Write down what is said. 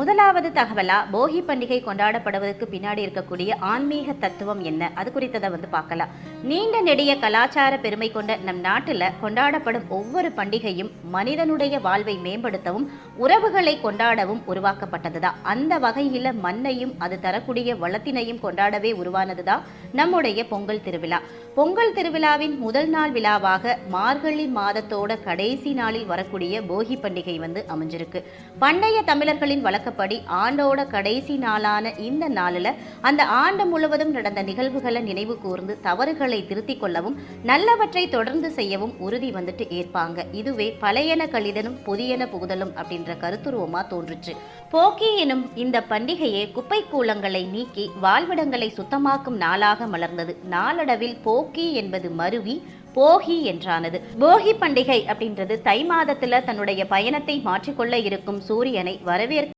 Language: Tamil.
முதலாவது தகவலா போகி பண்டிகை கொண்டாடப்படுவதற்கு பின்னாடி இருக்கக்கூடிய ஆன்மீக தத்துவம் என்ன? அது குறித்ததை வந்து பார்க்கலாம். நீண்ட நெடிய கலாச்சார பெருமை கொண்ட நம் நாட்டில் கொண்டாடப்படும் ஒவ்வொரு பண்டிகையும் மனிதனுடைய வாழ்வை மேம்படுத்தவும் உறவுகளை கொண்டாடவும் உருவாக்கப்பட்டதுதான். அந்த வகையில் மண்ணையும் அது தரக்கூடிய வளத்தினையும் கொண்டாடவே உருவானதுதான் நம்முடைய பொங்கல் திருவிழா. பொங்கல் திருவிழாவின் முதல் நாள் விழாவாக மார்கழி மாதத்தோட கடைசி நாளில் வரக்கூடிய போகி பண்டிகை வந்து அமைஞ்சிருக்கு. பண்டைய தமிழர்களின் வழக்கப்படி ஆண்டோட கடைசி நாளான இந்த நாளில் அந்த ஆண்டு முழுவதும் நடந்த நிகழ்வுகளை நினைவு கூர்ந்து தவறுகளை திருத்திக் கொள்ளவும் நல்லவற்றை தொடர்ந்து செய்யவும் உறுதி வந்துட்டு ஏற்பாங்க. இதுவே பழையன கழிதனும் புதியன புகுதலும் அப்படின்ற கருத்துருவமாக தோன்றுச்சு. போக்கி எனும் இந்த பண்டிகையே குப்பை கூலங்களை நீக்கி வாழ்விடங்களை சுத்தமாக்கும் நாளாக மலர்ந்தது. நாளடைவில் போக்கி என்பது மருவி போகி என்றானது. போகி பண்டிகை அப்படின்றது தை மாதத்தில் தன்னுடைய பயணத்தை மாற்றிக்கொள்ள இருக்கும் சூரியனை வரவேற்க